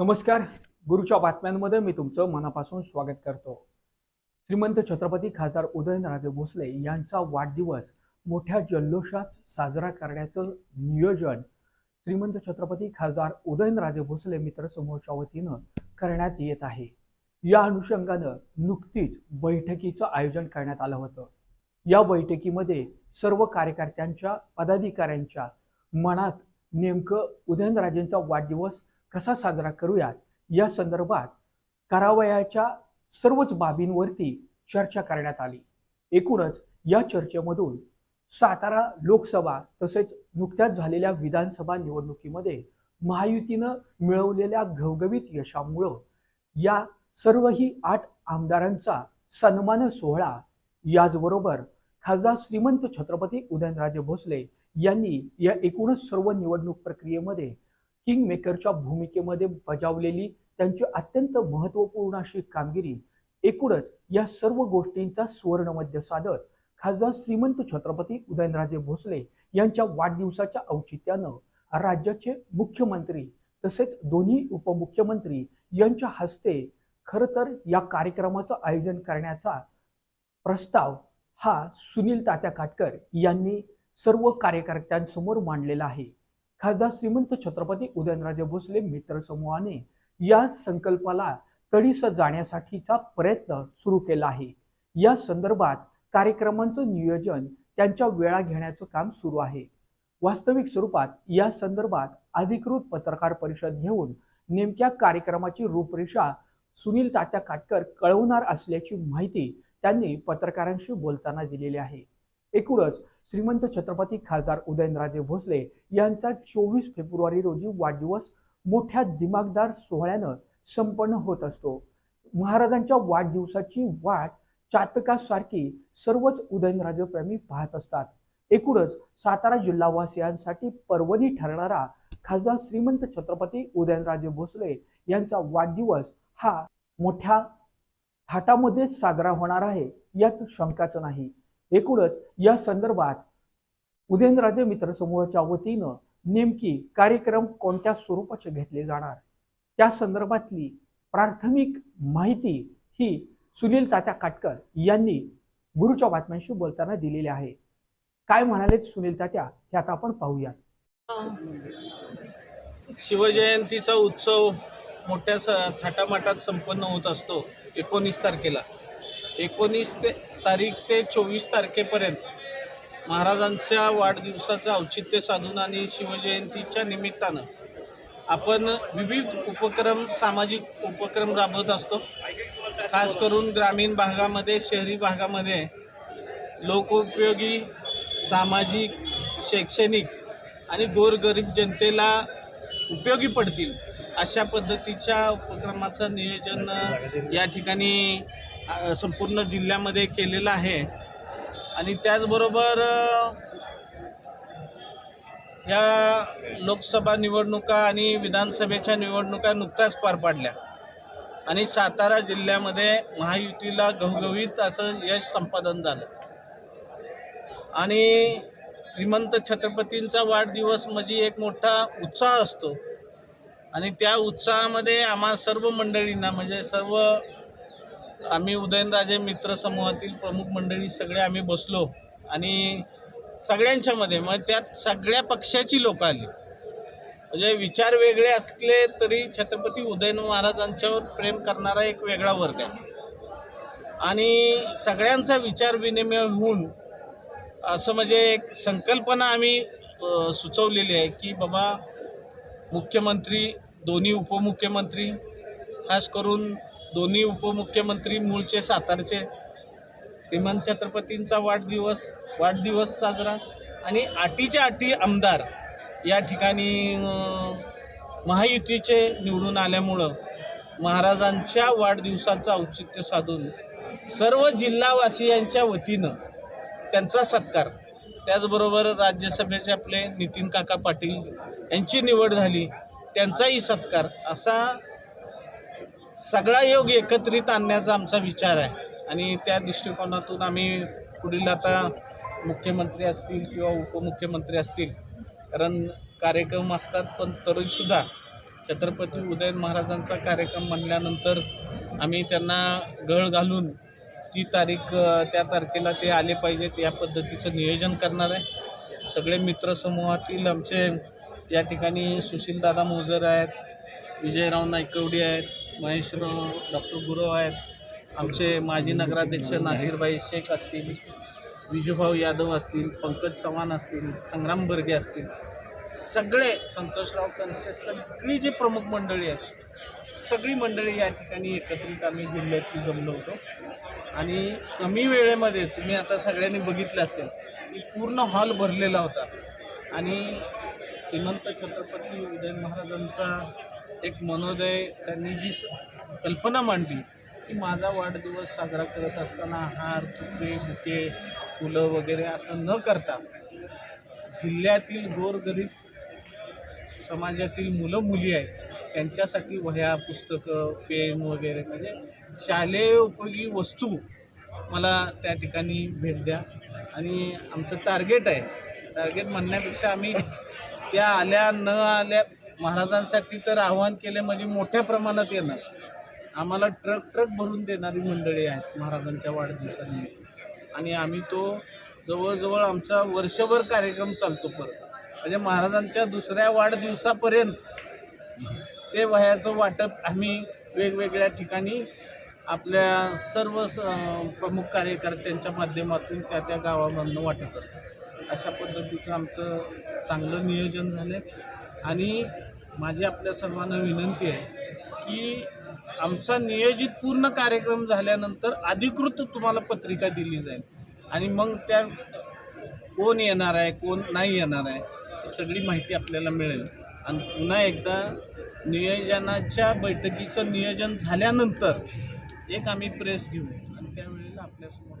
नमस्कार. गुरुच्या बातम्यांमध्ये मी तुमचं मनापासून स्वागत करतो. श्रीमंत छत्रपती खासदार उदयनराजे भोसले यांचा वाढदिवस मोठ्या जल्लोषात साजरा करण्याचं नियोजन श्रीमंत छत्रपती खासदार उदयनराजे भोसले मित्र समूहाच्या वतीनं करण्यात येत आहे. या अनुषंगानं नुकतीच बैठकीचं आयोजन करण्यात आलं होतं. या बैठकीमध्ये सर्व कार्यकर्त्यांच्या पदाधिकाऱ्यांच्या मनात नेमकं उदयनराजेंचा वाढदिवस कसा साजरा करूयात? या संदर्भात करावयाच्या सर्वच बाबींवरती चर्चा करण्यात आली. एकूणच या चर्चेमधून सातारा लोकसभा तसेच नुकत्याच झालेल्या विधानसभा निवडणुकीमध्ये महायुतीनं मिळवलेल्या घवघवीत यशामुळं या सर्वही आठ आमदारांचा सन्मान सोहळा याचबरोबर खासदार श्रीमंत छत्रपती उदयनराजे भोसले यांनी या एकूणच सर्व निवडणूक प्रक्रियेमध्ये किंग मेकरच्या भूमिकेमध्ये बजावलेली त्यांची अत्यंत महत्त्वपूर्ण अशी कामगिरी एकूणच या सर्व गोष्टींचा सुवर्णमध्य साधत खासदार श्रीमंत छत्रपती उदयनराजे भोसले यांच्या वाढदिवसाच्या औचित्यानं राज्याचे मुख्यमंत्री तसेच दोन्ही उपमुख्यमंत्री यांच्या हस्ते खरं तर या कार्यक्रमाचं आयोजन करण्याचा प्रस्ताव हा सुनील तात्या काटकर यांनी सर्व कार्यकर्त्यांसमोर मांडलेला आहे. खासदार श्रीमंत छत्रपती उदयनराजे भोसले मित्र समूहाने या संकल्पाला तडीस जाण्यासाठीचा प्रयत्न सुरू केला आहे. या संदर्भात कार्यक्रमांचं नियोजन त्यांच्या वेळा घेण्याचं काम सुरू आहे. वास्तविक स्वरूपात या संदर्भात अधिकृत पत्रकार परिषद घेऊन नेमक्या कार्यक्रमाची रूपरेषा सुनील तात्या काटकर कळवणार असल्याची माहिती त्यांनी पत्रकारांशी बोलताना दिलेली आहे. एकूणच श्रीमंत छत्रपती खासदार उदयनराजे भोसले यांचा चोवीस फेब्रुवारी रोजी वाढदिवस मोठ्या दिमागदार सोहळ्यानं संपन्न होत असतो. महाराजांच्या वाढदिवसाची वाट चातकासारखी सर्वच उदयनराजेप्रेमी पाहत असतात. एकूणच सातारा जिल्हावासियांसाठी पर्वणी ठरणारा खासदार श्रीमंत छत्रपती उदयनराजे भोसले यांचा वाढदिवस हा मोठ्या थाटामध्ये साजरा होणार आहे यात शंकाच नाही. एकूणच या संदर्भात उदयनराजे मित्र समूहाच्या वतीनं नेमकी कार्यक्रम कोणत्या स्वरूपाचे घेतले जाणार? त्या संदर्भातली प्राथमिक माहिती ही सुनील तात्या काटकर यांनी गुरुच्या बातम्यांशी बोलताना दिलेली आहे. काय म्हणालेत सुनील तात्या? हे आता आपण पाहूयात. शिवजयंतीचा उत्सव मोठ्या स थाटामाटात संपन्न होत असतो एकोणीस तारखेला. एकोणीस ते तारीख ते चोवीस तारखेपर्यंत. महाराजांच्या वाढदिवसाचं औचित्य साधून आणि शिवजयंतीच्या निमित्तानं आपण विविध उपक्रम सामाजिक उपक्रम राबवत असतो. खास करून ग्रामीण भागामध्ये शहरी भागामध्ये लोकोपयोगी सामाजिक शैक्षणिक आणि गोरगरीब जनतेला उपयोगी पडतील अशा पद्धतीच्या उपक्रमाचं नियोजन या ठिकाणी संपूर्ण जिल्ह्यामध्ये केलेलं आहे. आणि त्याचबरोबर या लोकसभा निवडणुका आणि विधानसभेच्या निवडणुका नुकत्याच पार पाडल्या. आणि सातारा जिल्ह्यामध्ये महायुतीला घवघवीत असं यश संपादन झालं. आणि श्रीमंत छत्रपतींचा वाढदिवस म्हणजे एक मोठा उत्साह असतो. आणि त्या उत्साहामध्ये आम्हा सर्व मंडळींना म्हणजे सर्व आम्ही उदयनराजे मित्र समूहातील प्रमुख मंडळी सगळे आम्ही बसलो आणि सगळ्यांच्यामध्ये मग त्यात सगळ्या पक्षाची लोकं आली. म्हणजे विचार वेगळे असले तरी छत्रपती उदयन महाराजांच्यावर प्रेम करणारा एक वेगळा वर्ग आहे. आणि सगळ्यांचा विचार विनिमय होऊन असं म्हणजे एक संकल्पना आम्ही सुचवलेली आहे की बाबा मुख्यमंत्री दोन्ही उपमुख्यमंत्री खास करून दोन्ही उपमुख्यमंत्री मूळचे सातारचे. श्रीमंत छत्रपतींचा वाढदिवस वाढदिवस साजरा. आणि आटीच्या आटी आमदार या ठिकाणी महायुतीचे निवडून आल्यामुळं महाराजांच्या वाढदिवसाचं औचित्य साधून सर्व जिल्हावासियांच्या वतीनं त्यांचा सत्कार. त्याचबरोबर राज्यसभेचे आपले नितीन काका पाटील यांची निवड झाली. त्यांचाही सत्कार असा सगळा योग एकत्रित आणण्याचा आमचा विचार आहे. आणि त्या दृष्टिकोनातून आम्ही पुढील आता मुख्यमंत्री असतील किंवा उपमुख्यमंत्री असतील कारण कार्यक्रम असतात पण तरीसुद्धा छत्रपती उदयन महाराजांचा कार्यक्रम म्हणल्यानंतर आम्ही त्यांना गळ घालून ती तारीख त्या तारखेला ते आले पाहिजेत या पद्धतीचं नियोजन करणार आहे. सगळे मित्रसमूहातील आमचे या ठिकाणी सुशीलदादा मोजर आहेत विजयराव नायकवडी आहेत महेशराव डॉक्टर गुरव आहेत. आमचे माजी नगराध्यक्ष नासिरबाई शेख असतील विजूभाऊ यादव असतील पंकज चव्हाण असतील संग्राम बर्गे असतील. सगळे संतोषराव कनसे सगळी जी प्रमुख मंडळी आहेत सगळी मंडळी या ठिकाणी एकत्रित आम्ही जिल्ह्यातली जमलो होतो. आणि कमी वेळेमध्ये तुम्ही आता सगळ्यांनी बघितलं असेल की पूर्ण हॉल भरलेला होता. आणि श्रीमंत छत्रपती उदय महाराजांचा एक मनोदय त्यांनी जी स- कल्पना मांडली की माझा वाढदिवस साजरा करत असताना हार तुकडे बुके फुलं वगैरे असं न करता जिल्ह्यातील गोरगरीब समाजातील मुलं मुली आहेत त्यांच्यासाठी वह्या पुस्तकं पेन वगैरे म्हणजे शालेय उपयोगी वस्तू मला त्या ठिकाणी भेट द्या. आणि आमचं टार्गेट आहे. टार्गेट म्हणण्यापेक्षा आम्ही त्या आल्या न आल्या महाराजांसाठी तर आव्हान केले म्हणजे मोठ्या प्रमाणात येणार. आम्हाला ट्रक ट्रक भरून देणारी मंडळी आहेत महाराजांच्या वाढदिवसानिमित्त. आणि आम्ही तो जवळजवळ आमचा वर्षभर कार्यक्रम चालतो परत. म्हणजे महाराजांच्या दुसऱ्या वाढदिवसापर्यंत ते वह्याचं वाटप आम्ही वेगवेगळ्या ठिकाणी आपल्या सर्व स प्रमुख कार्यकर्त्यांच्या माध्यमातून त्या त्या गावामधनं वाटत असतो अशा पद्धतीचं आमचं चांगलं नियोजन झालं आणि माझी आपल्या सर्वांना विनंती आहे की आमचा नियोजित पूर्ण कार्यक्रम झाल्यानंतर अधिकृत तुम्हाला पत्रिका दिली जाईल. आणि मग त्या कोण येणार आहे कोण नाही येणार आहे सगळी माहिती आपल्याला मिळेल. आणि पुन्हा एकदा नियोजनाच्या बैठकीचं नियोजन झाल्यानंतर एक आम्ही प्रेस घेऊ. आणि त्यावेळेला आपल्यासमोर